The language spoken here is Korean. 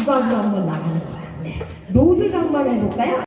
이거 한번 나가는 거야. 네. 로드 강만 해볼까요?